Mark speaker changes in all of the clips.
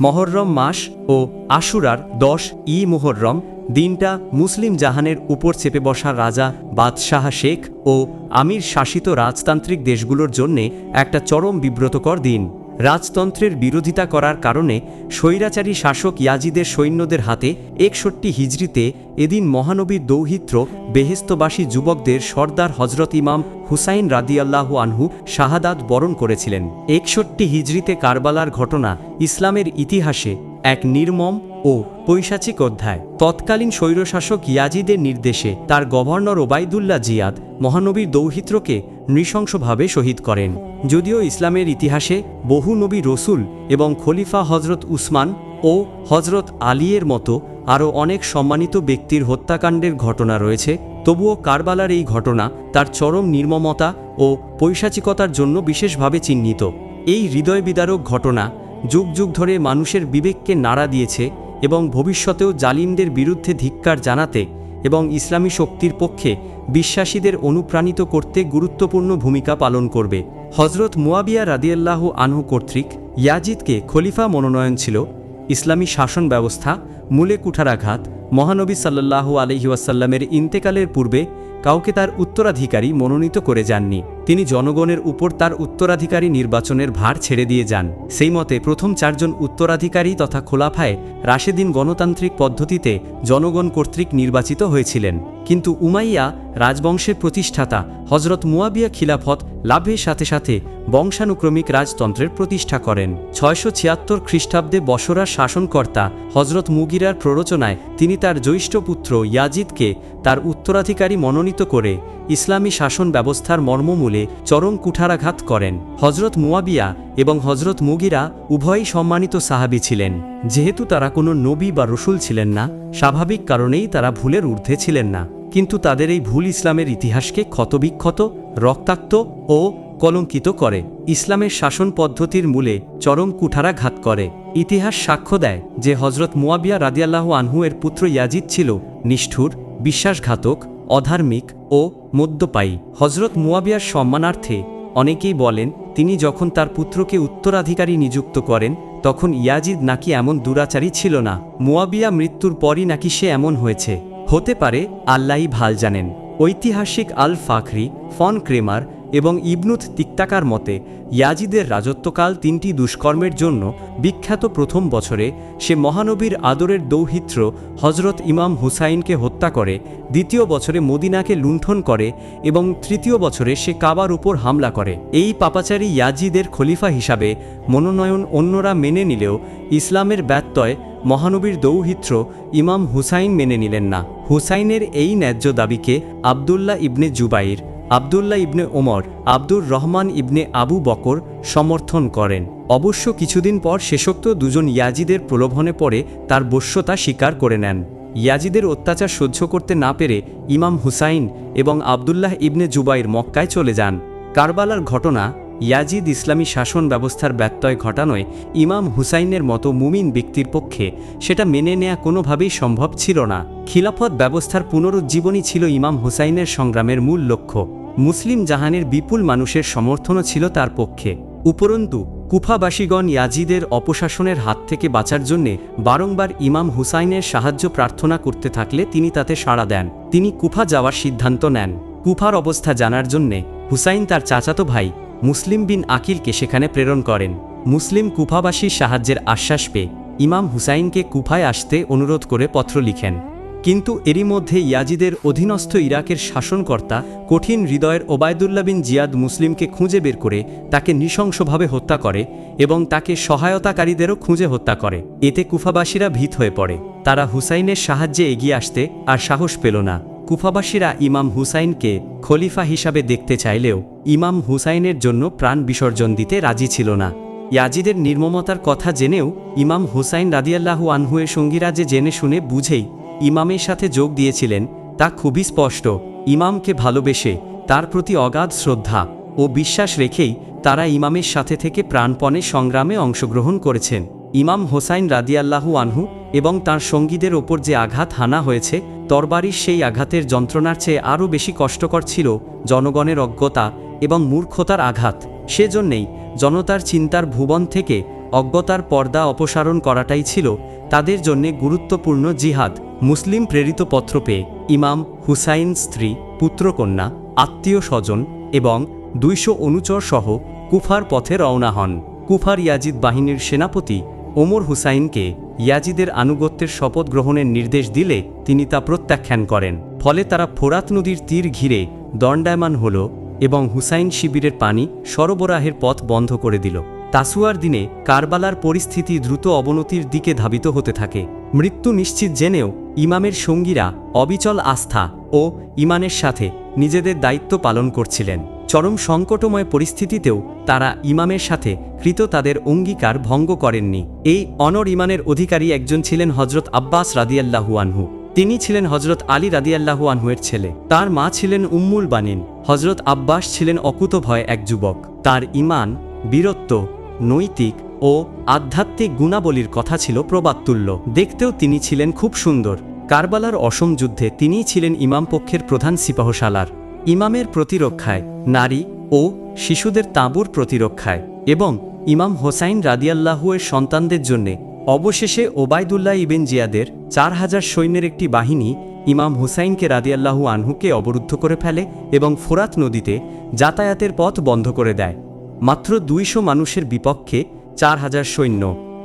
Speaker 1: মহররম মাস ও আশুরার দশ ই মোহরম দিনটা মুসলিম জাহানের উপর চেপে বসা রাজা, বাদশাহ শেখ ও আমির শাসিত রাজতান্ত্রিক দেশগুলোর জন্যে একটা চরম বিব্রতকর দিন। রাজতন্ত্রের বিরোধিতা করার কারণে স্বৈরাচারী শাসক ইয়াজিদের সৈন্যদের হাতে একষট্টি হিজড়িতে এদিন মহানবীর দৌহিত্র বেহেস্তবাসী যুবকদের সর্দার হজরত ইমাম হুসাইন রাদিয়াল্লাহু আনহু শাহাদাত বরণ করেছিলেন। একষট্টি হিজড়িতে কারবালার ঘটনা ইসলামের ইতিহাসে এক নির্মম ও পৈশাচিক অধ্যায়। তৎকালীন স্বৈরশাসক ইয়াজিদের নির্দেশে তার গভর্নর ওবায়দুল্লাহ জিয়াদ মহানবীর দৌহিত্রকে নৃশংসভাবে শহীদ করেন। যদিও ইসলামের ইতিহাসে বহু নবী রসুল এবং খলিফা হজরত উসমান ও হজরত আলীয়ের মতো আরও অনেক সম্মানিত ব্যক্তির হত্যাকাণ্ডের ঘটনা রয়েছে, তবুও কারবালার এই ঘটনা তার চরম নির্মমতা ও পৈশাচিকতার জন্য বিশেষভাবে চিহ্নিত। এই হৃদয় বিদারক ঘটনা যুগ যুগ ধরে মানুষের বিবেককে নাড়া দিয়েছে এবং ভবিষ্যতেও জালিমদের বিরুদ্ধে ধিক্কার জানাতে এবং ইসলামী শক্তির পক্ষে বিশ্বাসীদের অনুপ্রাণিত করতে গুরুত্বপূর্ণ ভূমিকা পালন করবে। হজরত মুয়াবিয়া রাদিয়াল্লাহু আনহু কর্তৃক ইয়াজিদকে খলিফা মনোনয়ন ছিল। ইসলামী শাসন ব্যবস্থা, মূলে কুঠারাঘাত, মহানবী সাল্লাল্লাহু আলহিউসাল্লামের ইন্তেকালের পূর্বে কাউকে তার উত্তরাধিকারী মনোনীত করে যাননি। তিনি জনগণের উপর তার উত্তরাধিকারী নির্বাচনের ভার ছেড়ে দিয়ে যান। সেই মতে প্রথম চারজন উত্তরাধিকারী তথা খোলাফায় রাশেদিন গণতান্ত্রিক পদ্ধতিতে জনগণ কর্তৃক নির্বাচিত হয়েছিলেন। কিন্তু উমাইয়া রাজবংশের প্রতিষ্ঠাতা হজরত মুয়াবিয়া খিলাফত লাভের সাথে সাথে বংশানুক্রমিক রাজতন্ত্রের প্রতিষ্ঠা করেন। ছয়শো ছিয়াত্তর খ্রিস্টাব্দে বসরার শাসনকর্তা হজরত মুগিরার প্ররোচনায় তিনি তার জ্যৈষ্ঠ পুত্র ইয়াজিদকে তার উত্তরাধিকারী মনোনীত করে ইসলামী শাসন ব্যবস্থার মর্মমূলে চরম কুঠারাঘাত করেন। হজরত মুয়াবিয়া এবং হজরত মুগিরা উভয়ই সম্মানিত সাহাবি ছিলেন। যেহেতু তারা কোনো নবী বা রসুল ছিলেন না, স্বাভাবিক কারণেই তারা ভুলের ঊর্ধ্বে ছিলেন না। কিন্তু তাদের এই ভুল ইসলামের ইতিহাসকে ক্ষতবিক্ষত, রক্তাক্ত ও কলঙ্কিত করে। ইসলামের শাসন পদ্ধতির মূলে চরম কুঠারাঘাত করে। ইতিহাস সাক্ষ্য দেয় যে হজরত মুয়াবিয়া রাদিয়াল্লাহ আনহু এর পুত্র ইয়াজিদ ছিল নিষ্ঠুর, বিশ্বাসঘাতক অধার্মিক ও মদ্যপায়ী। হজরত মুয়াবিয়ার সম্মানার্থে অনেকেই বলেন, তিনি যখন তার পুত্রকে উত্তরাধিকারী নিযুক্ত করেন, তখন ইয়াজিদ নাকি এমন দুরাচারী ছিল না। মুয়াবিয়া মৃত্যুর পরই নাকি সে এমন হয়েছে। হতে পারে আল্লাহই ভালো জানেন। ঐতিহাসিক আল ফাখরি ফন ক্রেমার এবং ইবনুথ তিক্তাকার মতে, ইয়াজিদের রাজত্বকাল তিনটি দুষ্কর্মের জন্য বিখ্যাত প্রথম বছরে সে মহানবীর আদরের দৌহিত্র হজরত ইমাম হুসাইনকে হত্যা করে, দ্বিতীয় বছরে মদিনাকে লুণ্ঠন করে এবং তৃতীয় বছরে সে কাবার উপর হামলা করে। এই পাপাচারী ইয়াজিদের খলিফা হিসাবে মনোনয়ন অন্যরা মেনে নিলেও ইসলামের ব্যত্যয় মহানবীর দৌহিত্র ইমাম হুসাইন মেনে নিলেন না। হুসাইনের এই ন্যায্য দাবিকে আবদুল্লাহ ইবনে জুবাইর আবদুল্লাহ ইবনে ওমর আব্দুর রহমান ইবনে আবু বকর সমর্থন করেন। অবশ্য কিছুদিন পর শেষোক্ত দুজন ইয়াজিদের প্রলোভনে পড়ে তার বশ্যতা স্বীকার করে নেন। ইয়াজিদের অত্যাচার সহ্য করতে না পেরে ইমাম হুসাইন এবং আবদুল্লাহ ইবনে জুবাইর মক্কায় চলে যান। কারবালার ঘটনা, ইয়াজিদ ইসলামী শাসন ব্যবস্থার ব্যত্যয় ঘটানোয় ইমাম হুসাইনের মতো মুমিন ব্যক্তির পক্ষে সেটা মেনে নেয়া কোনোভাবেই সম্ভব ছিল না। খিলাফত ব্যবস্থার পুনরুজ্জীবনই ছিল ইমাম হুসাইনের সংগ্রামের মূল লক্ষ্য। মুসলিম জাহানের বিপুল মানুষের সমর্থনও ছিল তার পক্ষে। উপরন্তু, কুফাবাসীগণ ইয়াজিদের অপশাসনের হাত থেকে বাঁচার জন্যে বারংবার ইমাম হুসাইনের সাহায্য প্রার্থনা করতে থাকলে তিনি তাতে সাড়া দেন। তিনি কুফা যাওয়ার সিদ্ধান্ত নেন। কুফার অবস্থা জানার জন্যে হুসাইন তার চাচাতো ভাই মুসলিম বিন আকিলকে সেখানে প্রেরণ করেন। মুসলিম কুফাবাসীর সাহায্যের আশ্বাস পেয়ে ইমাম হুসাইনকে কুফায় আসতে অনুরোধ করে পত্র লিখেন। কিন্তু এরই মধ্যে ইয়াজিদের অধীনস্থ ইরাকের শাসনকর্তা কঠিন হৃদয়ের ওবায়দুল্লাহ বিন জিয়াদ মুসলিমকে খুঁজে বের করে তাকে নৃশংসভাবে হত্যা করে এবং তাকে সহায়তাকারীদেরও খুঁজে হত্যা করে। এতে কুফাবাসীরা ভীত হয়ে পড়ে। তারা হুসাইনের সাহায্যে এগিয়ে আসতে আর সাহস পেল না। কুফাবাসীরা ইমাম হুসাইনকে খলিফা হিসাবে দেখতে চাইলেও ইমাম হুসাইনের জন্য প্রাণ বিসর্জন দিতে রাজি ছিল না। ইয়াজিদের নির্মমতার কথা জেনেও ইমাম হুসাইন রাদিয়াল্লাহু আনহুয়ের সঙ্গীরা যে জেনে শুনে বুঝেই ইমামের সাথে যোগ দিয়েছিলেন, তা খুবই স্পষ্ট। ইমামকে ভালোবেসে, তার প্রতি অগাধ শ্রদ্ধা ও বিশ্বাস রেখেই তারা ইমামের সাথে থেকে প্রাণপণে সংগ্রামে অংশগ্রহণ করেছেন। ইমাম হোসাইন রাদিয়াল্লাহু আনহু এবং তার সঙ্গীদের ওপর যে আঘাত হানা হয়েছে, তরবারির সেই আঘাতের যন্ত্রণার চেয়ে আরও বেশি কষ্টকর ছিল জনগণের অজ্ঞতা এবং মূর্খতার আঘাত। সেজন্যেই জনতার চিন্তার ভুবন থেকে অজ্ঞতার পর্দা অপসারণ করাটাই ছিল তাদের জন্যে গুরুত্বপূর্ণ জিহাদ। মুসলিম প্রেরিত পত্র পেয়ে ইমাম হুসাইন স্ত্রী, পুত্রকন্যা, আত্মীয় স্বজন এবং দুইশো অনুচর সহ কুফার পথে রওনা হন। কুফার ইয়াজিদ বাহিনীর সেনাপতি ওমর হুসাইনকে ইয়াজিদের আনুগত্যের শপথ গ্রহণের নির্দেশ দিলে তিনি তা প্রত্যাখ্যান করেন। ফলে তারা ফোরাত নদীর তীর ঘিরে দণ্ডায়মান হল এবং হুসাইন শিবিরের পানি সরবরাহের পথ বন্ধ করে দিল। তাসুয়ার দিনে কারবালার পরিস্থিতি দ্রুত অবনতির দিকে ধাবিত হতে থাকে। মৃত্যু নিশ্চিত জেনেও ইমামের সঙ্গীরা অবিচল আস্থা ও ইমানের সাথে নিজেদের দায়িত্ব পালন করছিলেন। চরম সংকটময় পরিস্থিতিতেও তারা ইমামের সাথে কৃত তাদের অঙ্গীকার ভঙ্গ করেননি। এই অনর ইমানের অধিকারী একজন ছিলেন হজরত আব্বাস রাদিয়াল্লাহু আনহু। তিনি ছিলেন হজরত আলী রাদিয়াল্লাহু ছেলে। তার মা ছিলেন উম্মুল বানিন। হজরত আব্বাস ছিলেন অকুতভয় এক যুবক। তার ইমান বীরত্ব, নৈতিক ও আধ্যাত্মিক গুণাবলীর কথা ছিল প্রবাদতুল্য। দেখতেও তিনি ছিলেন খুব সুন্দর। কারবালার অসম যুদ্ধে তিনিই ছিলেন ইমাম পক্ষের প্রধান সিপাহশালার। ইমামের প্রতিরক্ষায়, নারী ও শিশুদের তাঁবুর প্রতিরক্ষায় এবং ইমাম হোসাইন রাদিয়াল্লাহুয়ের সন্তানদের জন্যে অবশেষে ওবায়দুল্লাহ ইবেন জিয়াদের চার হাজার সৈন্যের একটি বাহিনী ইমাম হুসাইনকে রাদিয়াল্লাহু আনহুকে অবরুদ্ধ করে ফেলে এবং ফোরাত নদীতে যাতায়াতের পথ বন্ধ করে দেয়। মাত্র দুইশো মানুষের বিপক্ষে চার হাজার সৈন্য।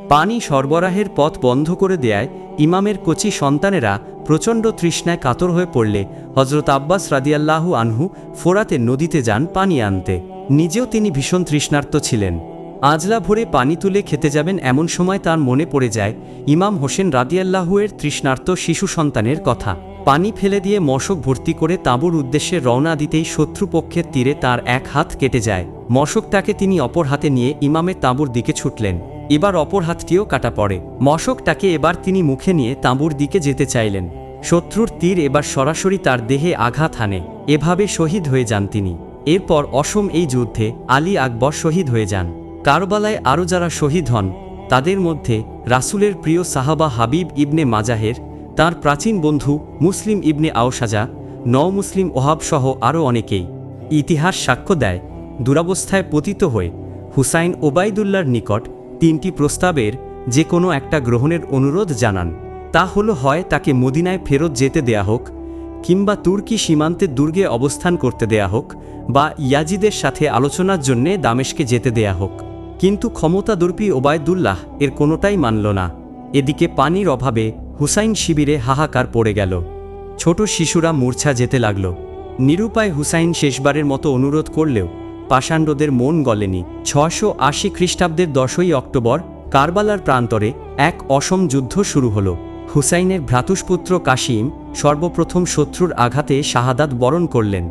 Speaker 1: পানি সরবরাহের পথ বন্ধ করে দেয়ায় ইমামের কচি সন্তানেরা প্রচণ্ড তৃষ্ণায় কাতর হয়ে পড়লে হজরত আব্বাস রাদিয়াল্লাহু আনহু ফোরাতে নদীতে যান পানি আনতে। নিজেও তিনি ভীষণ তৃষ্ণার্ত ছিলেন। আজলা ভরে পানি তুলে খেতে যাবেন এমন সময় তার মনে পড়ে যায় ইমাম হোসেন রাদিয়াল্লাহুয়ের তৃষ্ণার্ত শিশু সন্তানের কথা। পানি ফেলে দিয়ে মশক ভর্তি করে তাঁবুর উদ্দেশ্যে রওনা দিতেই শত্রুপক্ষের তীরে তার এক হাত কেটে যায়। মশকটাকে তিনি অপর হাতে নিয়ে ইমামের তাঁবুর দিকে ছুটলেন। এবার অপর হাতটিও কাটা পড়ে। মশকটাকে এবার তিনি মুখে নিয়ে তাঁবুর দিকে যেতে চাইলেন। শত্রুর তীর এবার সরাসরি তার দেহে আঘাত হানে। এভাবে শহীদ হয়ে যান তিনি। এরপর অসম এই যুদ্ধে আলী আকবর শহীদ হয়ে যান। কারবালায় আরও যারা শহীদ হন, তাদের মধ্যে রাসুলের প্রিয় সাহাবা হাবিব ইবনে মাজাহের তার প্রাচীন বন্ধু মুসলিম ইবনে আওসাজা ন মুসলিম ওহাবসহ আরও অনেকেই ইতিহাস সাক্ষ্য দেয়, দুরাবস্থায় পতিত হয়ে হুসাইন ওবায়দুল্লার নিকট তিনটি প্রস্তাবের যে কোনো একটা গ্রহণের অনুরোধ জানান। তা হলো, হয় তাকে মদিনায় ফেরত যেতে দেয়া হোক, কিংবা তুর্কি সীমান্তের দুর্গে অবস্থান করতে দেয়া হোক, বা ইয়াজিদের সাথে আলোচনার জন্যে দামেশকে যেতে দেয়া হোক। কিন্তু ক্ষমতা ক্ষমতাদর্পী ওবায়দুল্লাহ এর কোনোটাই মানল না। এদিকে পানির অভাবে হুসাইন শিবিরে হাহাকার পড়ে গেল। ছোট শিশুরা মূর্ছা যেতে লাগল। নিরুপায় হুসাইন শেষবারের মতো অনুরোধ করলেও পাষাণ্ডদের মন গলেনি। ছশো আশি খ্রিস্টাব্দের দশই অক্টোবর কারবালার প্রান্তরে এক অসম যুদ্ধ শুরু হলো। হুসাইনের ভ্রাতুষ্পুত্র কাশিম সর্বপ্রথম শত্রুর আঘাতে শাহাদাত বরণ করলেন।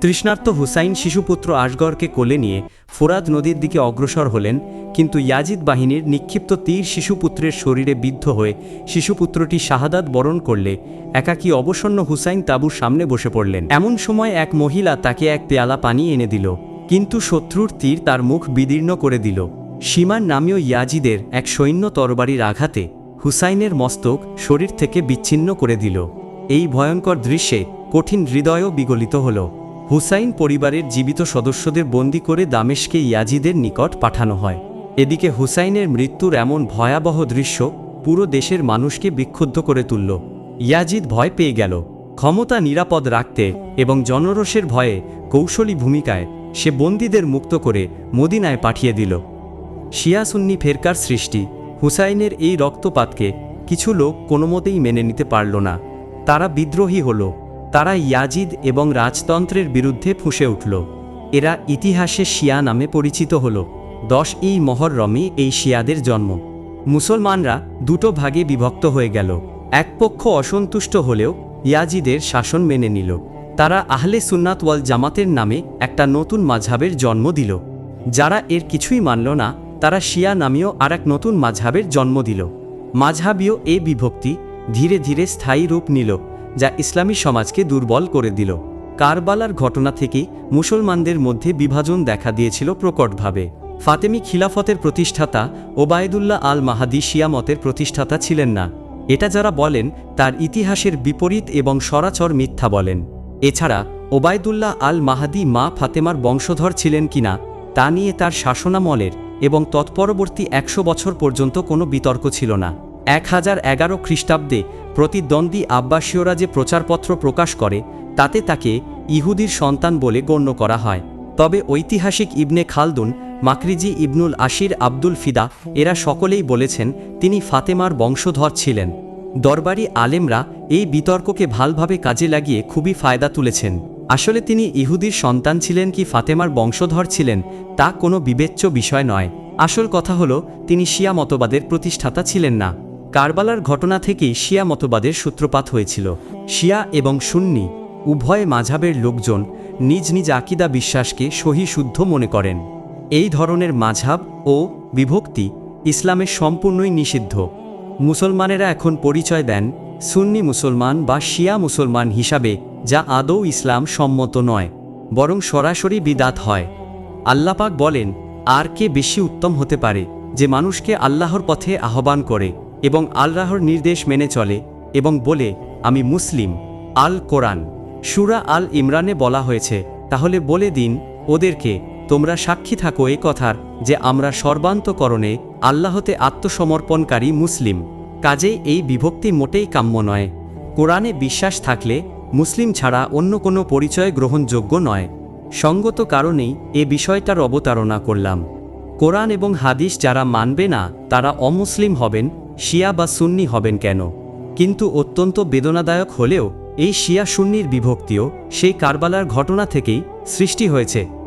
Speaker 1: তৃষ্ণার্ত হুসাইন শিশুপুত্র আসগরকে কোলে নিয়ে ফোরাদ নদীর দিকে অগ্রসর হলেন, কিন্তু ইয়াজিদ বাহিনীর নিক্ষিপ্ত তীর শিশুপুত্রের শরীরে বিদ্ধ হয়ে শিশুপুত্রটি শাহাদাত বরণ করলে একাকী অবসন্ন হুসাইন তাবুর সামনে বসে পড়লেন। এমন সময় এক মহিলা তাকে এক পেয়ালা পানি এনে দিল, কিন্তু শত্রুর তীর তার মুখ বিদীর্ণ করে দিল। সীমার নামীয় ইয়াজিদের এক সৈন্য তরবারির আঘাতে হুসাইনের মস্তক শরীর থেকে বিচ্ছিন্ন করে দিল। এই ভয়ঙ্কর দৃশ্যে কঠিন হৃদয়ও বিগলিত হল। হুসাইন পরিবারের জীবিত সদস্যদের বন্দি করে দামেশকে ইয়াজিদের নিকট পাঠানো হয়। এদিকে হুসাইনের মৃত্যুর এমন ভয়াবহ দৃশ্য পুরো দেশের মানুষকে বিক্ষুব্ধ করে তুলল। ইয়াজিদ ভয় পেয়ে গেল। ক্ষমতা নিরাপদ রাখতে এবং জনরোষের ভয়ে কৌশলী ভূমিকায় সে বন্দীদের মুক্ত করে মদিনায় পাঠিয়ে দিল। শিয়া সুন্নি ফেরকার সৃষ্টি হুসাইনের এই রক্তপাতকে কিছু লোক কোনোমতেই মেনে নিতে পারল না। তারা বিদ্রোহী হল। তারা ইয়াজিদ এবং রাজতন্ত্রের বিরুদ্ধে ফুঁসে উঠল। এরা ইতিহাসে শিয়া নামে পরিচিত হল। দশ ই মহরমে এই শিয়াদের জন্ম। মুসলমানরা দুটো ভাগে বিভক্ত হয়ে গেল। এক পক্ষ অসন্তুষ্ট হলেও ইয়াজিদের শাসন মেনে নিল। তারা আহলে সুন্নাত ওয়াল জামাতের নামে একটা নতুন মাঝহাবের জন্ম দিল। যারা এর কিছুই মানল না, তারা শিয়া নামীয় আর এক নতুন মাঝহাবের জন্ম দিল। মাঝহাবীয় এ বিভক্তি ধীরে ধীরে স্থায়ী রূপ নিল। যা ইসলামী সমাজকে দুর্বল করে দিল। কারবালার ঘটনা থেকেই মুসলমানদের মধ্যে বিভাজন দেখা দিয়েছিল প্রকটভাবে। ফাতেমি খিলাফতের প্রতিষ্ঠাতা ওবায়দুল্লাহ আল মাহাদি শিয়া মতের প্রতিষ্ঠাতা ছিলেন না। এটা যারা বলেন, তার ইতিহাসের বিপরীত এবং সরাচর মিথ্যা বলেন। এছাড়া, ওবায়দুল্লাহ আল মাহাদি মা ফাতেমার বংশধর ছিলেন কিনা তা নিয়ে তার শাসনামলের এবং তৎপরবর্তী একশো বছর পর্যন্ত কোনো বিতর্ক ছিল না। এক হাজার এগারো খ্রিস্টাব্দে প্রতিদ্বন্দ্বী আব্বাসীয়রা যে প্রচারপত্র প্রকাশ করে, তাতে তাকে ইহুদির সন্তান বলে গণ্য করা হয়। তবে ঐতিহাসিক ইবনে খালদুন, মাকরিজি ইবনুল আশির আব্দুল ফিদা, এরা সকলেই বলেছেন তিনি ফাতেমার বংশধর ছিলেন। দরবারি আলেমরা এই বিতর্ককে ভালভাবে কাজে লাগিয়ে খুবই ফায়দা তুলেছেন। আসলে তিনি ইহুদির সন্তান ছিলেন কি ফাতেমার বংশধর ছিলেন, তা কোনো বিবেচ্য বিষয় নয়। আসল কথা হলো, তিনি শিয়া মতবাদের প্রতিষ্ঠাতা ছিলেন না। কারবালার ঘটনা থেকেই শিয়া মতবাদের সূত্রপাত হয়েছিল। শিয়া এবং সুন্নি, উভয় মাঝাবের লোকজন নিজ নিজ আকিদা বিশ্বাসকে সহি শুদ্ধ মনে করেন। এই ধরনের মাঝাব ও বিভক্তি ইসলামের সম্পূর্ণই নিষিদ্ধ। মুসলমানেরা এখন পরিচয় দেন সুন্নি মুসলমান বা শিয়া মুসলমান হিসাবে, যা আদৌ ইসলাম সম্মত নয়, বরং সরাসরি বিদাত হয়। আল্লাপাক বলেন, আর কে বেশি উত্তম হতে পারে, যে মানুষকে আল্লাহর পথে আহ্বান করে। এবং আল্লাহর নির্দেশ মেনে চলে এবং বলে, আমি মুসলিম। আল কোরআন। সুরা আল ইমরানে বলা হয়েছে, তাহলে বলে দিন, ওদেরকে তোমরা সাক্ষী থাকো এ কথার যে আমরা সর্বান্তকরণে আল্লাহতে আত্মসমর্পণকারী মুসলিম। কাজেই এই বিভক্তি মোটেই কাম্য নয়। কোরআনে বিশ্বাস থাকলে মুসলিম ছাড়া অন্য কোনো পরিচয় গ্রহণযোগ্য নয়। সঙ্গত কারণেই এ বিষয়টার অবতারণা করলাম। কোরআন এবং হাদিস যারা মানবে না, তারা অমুসলিম হবেন শিয়া বা সুন্নি হবেন কেন? কিন্তু অত্যন্ত বেদনাদায়ক হলেও, এই শিয়া সুন্নির বিভক্তিও সেই কারবালার ঘটনা থেকেই সৃষ্টি হয়েছে।